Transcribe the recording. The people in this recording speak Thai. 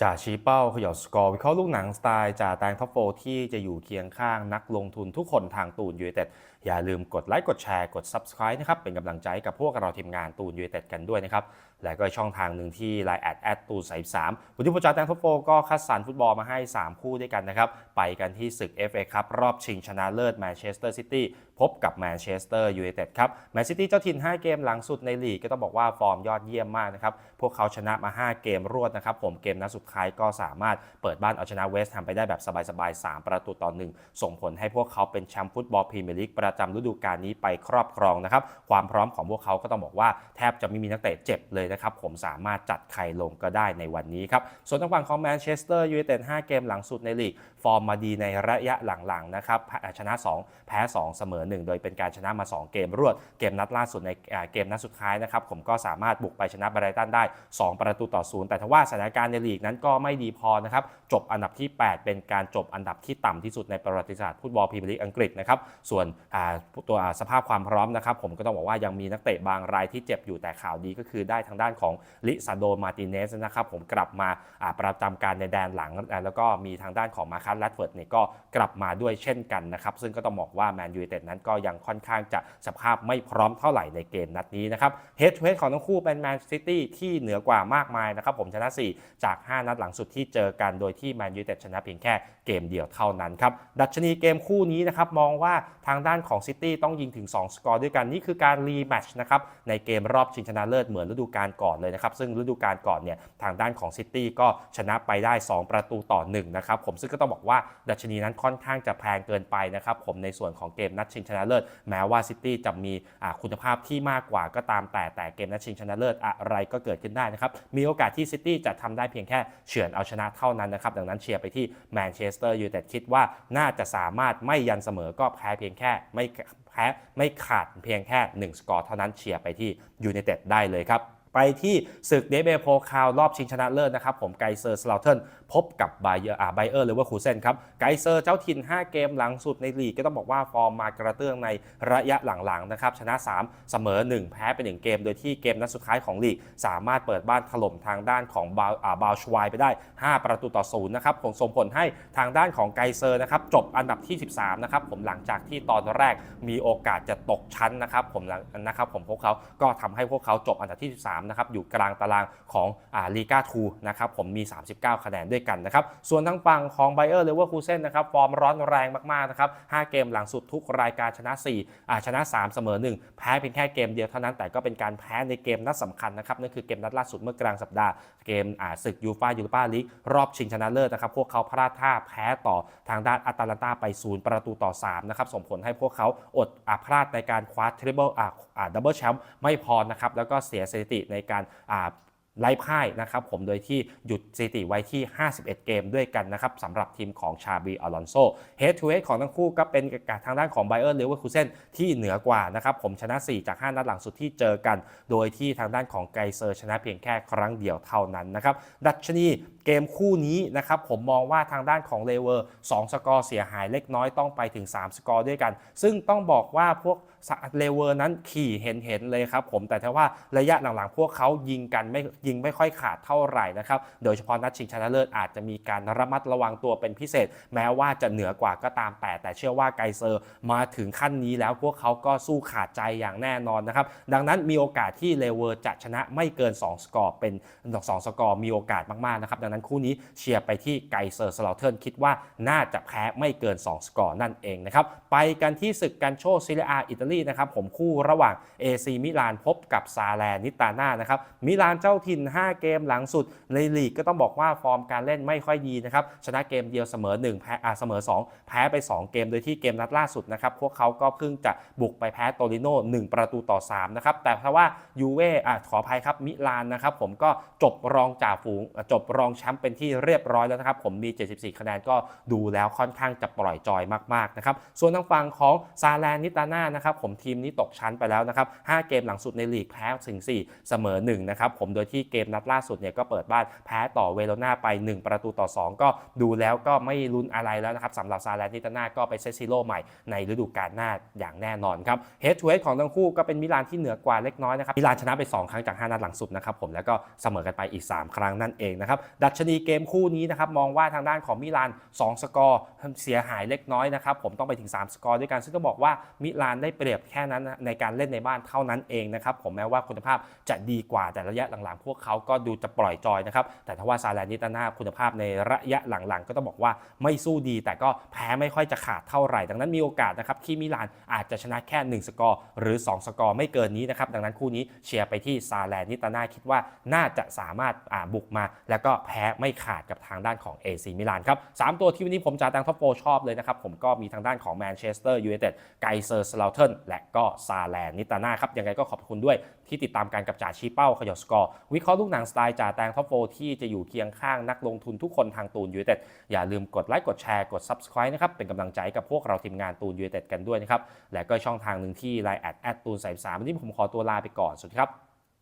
จ่าชี้เป้าขยอดสกอร์วิเคราะห์ลูกหนังสไตล์จ่าแตงท็อปโฟที่จะอยู่เคียงข้างนักลงทุนทุกคนทางตูนยูไนเต็ดอย่าลืมกดไลค์กดแชร์กด Subscribe นะครับ เป็นกำลังใจกับพวกเราทีมงานตูนยูไนเต็ดกันด้วยนะครับ และก็ช่องทางหนึ่งที่ไลน์แอดแอดตูนสายสามวันนี้ผมจ่าแตงท็อปโฟก็คัดสรรฟุตบอลมาให้ 3 คู่ด้วยกันนะครับ ไปกันที่ศึก FA ครับรอบชิงชนะเลิศแมนเชสเตอร์ซิตี้พบกับแมนเชสเตอร์ยูไนเต็ดครับแมนซิตี้เจ้าถิ่น 5 เกมหลังสุดในลีกก็ต้องบอกว่าฟอร์มยอดเยี่ยมมากนะครับ พวกเขาชนะมา 5 เกมรวดนะครับ ผมเกมนัดสุดท้ายก็สามารถเปิดบ้านเอาชนะเวสต์แฮมไปได้แบบสบายๆ 3 ประตูต่อหนึ่งส่งผลให้พวกเขาเป็นแชมป์ฟุตบอลพรีเมียร์ลีกประจำฤดูกาลนี้ไปครอบครองนะครับ ความพร้อมของพวกเขาก็ต้องบอกว่าแทบจะไม่มีนักเตะเจ็บเลยนะครับ ผมสามารถจัดใครลงก็ได้ในวันนี้ครับ ส่วนทางฝั่งของแมนเชสเตอร์ยูไนเต็ด 5 เกมหลังสุดในลีก ฟอร์มมาดีในระยะหลังๆ นะครับ ชนะ 2 แพ้ 2 เสมอ1 โดยเป็นการชนะมา 2 เกมรวดเกมนัดล่าสุดในเกมนัดสุดท้ายนะครับผมก็สามารถบุกไปชนะไบรตันได้ 2 ประตูต่อศูนย์แต่ทว่าสถานการณ์ในลีกนั้นก็ไม่ดีพอนะครับจบอันดับที่ 8 เป็นการจบอันดับที่ต่ำที่สุดในประวัติศาสตร์ฟุตบอลพรีเมียร์ลีกอังกฤษนะครับส่วนตัวสภาพความพร้อมนะครับผมก็ต้องบอกว่ายังมีนักเตะบางรายที่เจ็บอยู่แต่ข่าวดีก็คือได้ทางด้านของลิซาโดมาติเนสนะครับผมกลับมาประจำการในแดนหลัง แล้วก็มีทางด้านของมาคัสแรดเฟิร์ดเนี่ยก็กลับมาด้วยเช่นกันนะครับซึ่งก็ต้องบอกว่าแมนยูไนเต็ดนั้นก็ยังค่อนข้างจะสภาพไม่พร้อมเท่าไหร่ในเกมนัดนี้นะครับเฮดทูเฮดของทั้งคู่เป็นแมนซิตี้ที่เหนือกว่ามากมายนะครับผมชนะ 4 จาก 5 นัดหลังสุดที่เจอกันโดยที่แมนยูเต็ดชนะเพียงแค่เกมเดียวเท่านั้นครับดัชนีเกมคู่นี้นะครับมองว่าทางด้านของซิตี้ต้องยิงถึง 2 สกอร์ด้วยกันนี่คือการรีแมตช์นะครับในเกมรอบชิงชนะเลิศเหมือนฤดูกาลก่อนเลยนะครับซึ่งฤดูกาลก่อนเนี่ยทางด้านของซิตี้ก็ชนะไปได้ 2 ประตูต่อ1นะครับผมซึ่งก็ต้องบอกว่าดัชนีนั้นค่อนข้างจะแพงเกินไปนะครับผมในส่วนของเกมนัดชิงชนะเลิศแม้ว่าซิตี้จะมีคุณภาพที่มากกว่าก็ตามแต่แต่เกมนัดชิงชนะเลิศอะไรก็เกิดขึ้นได้นะครับมีโอกาสที่ซิตี้จะทำได้เพียงแค่เฉือนเอาชนะเท่านั้นนะครับดังนั้นเชียร์ไปที่แมนเชสเตอร์ยูไนเต็ดคิดว่าน่าจะสามารถไม่ยันเสมอก็แพ้เพียงแค่ไม่แพ้ไม่ขาดเพียงแค่ 1 สกอร์เท่านั้นเชียร์ไปที่ยูไนเต็ดได้เลยครับ ไปที่ศึกเดเบโพคาวรอบชิงชนะเลิศนะครับผมไกเซอร์สลาเทนพบกับไบเออร์อ่าไบเออร์หรือว่าคูเซนครับไกเซอร์เจ้าถิ่น 5 เกมหลังสุดในลีกก็ต้องบอกว่าฟอร์มมากระเตื้องในระยะหลังๆนะครับชนะ 3 เสมอ 1 แพ้ไป1เกม โดยที่เกมนัดสุดท้ายของลีก สามารถเปิดบ้านถล่มทางด้านของบาอ่าบาชวายไปได้ 5 ประตูต่อศูนย์นะครับผมส่งผลให้ทางด้านของไกเซอร์นะครับจบอันดับที่ 13นะครับผมหลังจากที่ตอนแรกมีโอกาสจะตกชั้นนะครับผมนะครับผมพวกเขาก็ทำให้พวกเขาจบอันดับที่ 13นะครับอยู่กลางตารางของอ่าลีกาทูนะครับผมมี 39 คะแนนด้วยกันนะครับส่วนทางฝั่งของไบเออร์เลเวอร์คูเซนนะครับฟอร์มร้อนแรงมากๆนะครับ5เกมหลังสุดทุกรายการชนะ4อ่าชนะ 3 เสมอ 1 แพ้เพียงแค่เกมเดียวเท่านั้นแต่ก็เป็นการแพ้ในเกมนัดสำคัญนะครับนั่นคือเกมนัดล่าสุดเมื่อกลางสัปดาห์เกมอ่าศึกยูฟายูโรปาลีกรอบชิงชนะเลิศนะครับพวกเขาพลาดท่าแพ้ต่อทางด้านอาตาลันตาไปศูนย์ประตูต่อ3นะครับส่งผลให้พวกเขาอดอาพลาดในการคว้าทริปเปิลอ่าอ่าดับเบิลแชมป์ไม่พอนะครับแล้วก็เสียสถิติในในการไล่พ่ายนะครับผมโดยที่หยุดสถิติไว้ที่ 51 เกมด้วยกันนะครับสำหรับทีมของชาบีอลอนโซเฮดทูเฮดของทั้งคู่ก็เป็นการทางด้านของไบเออร์เลเวอร์คูเซนที่เหนือกว่านะครับผมชนะ 4 จาก 5 นัดหลังสุดที่เจอกัน โดยที่ทางด้านของไกเซอร์ชนะเพียงแค่ครั้งเดียวเท่านั้นนะครับดัชนี เกมคู่นี้นะครับผมมองว่าทางด้านของเลเวอร์2สกอร์เสียหายเล็กน้อยต้องไปถึง 3 สกอร์ด้วยกัน ซึ่งต้องบอกว่าพวกเลเวอร์นั้นขี่เห็นเห็นๆเลยครับผมแต่ถ้าว่าระยะหลังๆ พวกเขายิงกันไม่ยิงไม่ค่อยขาดเท่าไหร่นะครับโดยเฉพาะนัดชิงชนะเลิศอาจจะมีการระมัดระวังตัวเป็นพิเศษ แม้ว่าจะเหนือกว่าก็ตามแต่ แต่เชื่อว่าไกเซอร์มาถึงขั้นนี้แล้วพวกเขาก็สู้ขาดใจอย่างแน่นอนนะครับดังนั้นมีโอกาสที่เลเวอร์จะชนะไม่เกิน 2 สกอร์เป็น 2 สกอร์มีโอกาสมากๆนะครับดังนั้นคู่นี้เชียร์ไปที่ไกเซอร์สลาเทิร์นคิดว่าน่าจะแพ้ไม่เกิน 2 สกอร์นั่นเองนะครับ ไปกันที่ศึกกันโชซิเลียอิตาลีนะครับผมคู่ระหว่าง AC มิลานพบกับซาแลนิตาน่านะครับมิลานเจ้าถิ่น 5 เกมหลังสุดในลีกก็ต้องบอกว่าฟอร์มการเล่นไม่ค่อยดีนะครับชนะเกมเดียวเสมอ1แพ้อ่าเสมอ 2 แพ้ไป 2 เกมโดยที่เกมนัดล่าสุดนะครับพวกเขาก็เพิ่งจะบุกไปแพ้โตริโน่1ประตูต่อ3นะครับแต่เพราะว่ายูเว่อะขออภัยครับมิลานนะครับผมก็จบรองจ่าฝูงจบรองแชมป์เป็นที่เรียบร้อยแล้วนะครับ ผมมี 74 คะแนนก็ดูแล้วค่อนข้างจะปล่อยจอยมากๆนะครับ ส่วนทางฝั่งของซาแลนิตาน่านะครับผมทีมนี้ตกชั้นไปแล้วนะครับ 5 เกมหลังสุดในลีกแพ้ถึง 4 เสมอ1นะครับผมโดยที่เกมนัดล่าสุดเนี่ยก็เปิดบ้านแพ้ต่อเวโรนาไป 1 ประตูต่อ 2 ก็ดูแล้วก็ไม่ลุ้นอะไรแล้วนะครับสำหรับซาแลนิตาน่าก็ไปเซซิโร่ใหม่ในฤดูกาลหน้าอย่างแน่นอนครับเฮดทูเฮดของทั้งคู่ก็เป็นมิลานที่เหนือกว่าเล็กน้อยนะครับมิลานชนะไป 2 ครั้งจาก 5 นัดหลังสุดนะครับผมแล้วก็เสมอกันไปอีก 3 ครั้งนั่นเองนะครับดัชชนีเกมคู่นี้นะครับมองว่าทางด้านของมิลาน 2 สกอร์เสียหายเล็กน้อยนะครับผมต้องไปถึง 3 สกอร์ด้วยกัน ซึ่งต้องบอกว่ามิลานได้เปรียบแค่นั้นในการเล่นในบ้านเท่านั้นเองนะครับผมแม้ว่าคุณภาพจะดีกว่าแต่ระยะหลังๆ พวกเขาก็ดูจะปล่อยจอยนะครับแต่ถ้าว่าซาแลนิตาน่าคุณภาพในระยะหลังๆ ก็ต้องบอกว่าไม่สู้ดี แต่ก็แพ้ไม่ค่อยจะขาดเท่าไหร่ ดังนั้นมีโอกาสนะครับที่มิลานอาจจะชนะแค่ 1 สกอร์หรือ 2 สกอร์ไม่เกินนี้นะครับดังนั้นคู่นี้เชียร์ไปที่ซาแลนิตาน่าคิดว่าน่าจะสามารถบุกมาแล้วก็แพ้ไม่ขาดกับทางด้านของ AC มิลานครับสามตัวที่วันนี้ผมจ่าตังท็อปโฟชอบเลยนะครับ ผมก็มีทางด้านของแมนเชสเตอร์ยูไนเต็ดไกเซอร์สลาเทนและก็ซาแลนิตาน่าครับ ยังไงก็ขอบคุณด้วยที่ติดตามการกับจ่าชี้เป้าขยอสกอร์ วิเคราะห์ลูกหนังสไตล์จ่าแตงท็อปโฟที่จะอยู่เคียงข้างนักลงทุนทุกคนทางตูนยูไนเต็ดอย่าลืมกดไลค์กดแชร์กด Subscribe นะครับเป็นกำลังใจกับพวกเราทีมงานตูนยูไนเต็ดกันด้วยนะครับและก็ช่องทางหนึ่งที่ไลน์แอดแอดตูนสายสามวันนี้ผมขอตัวลาไปก่อนสวัสดีครับ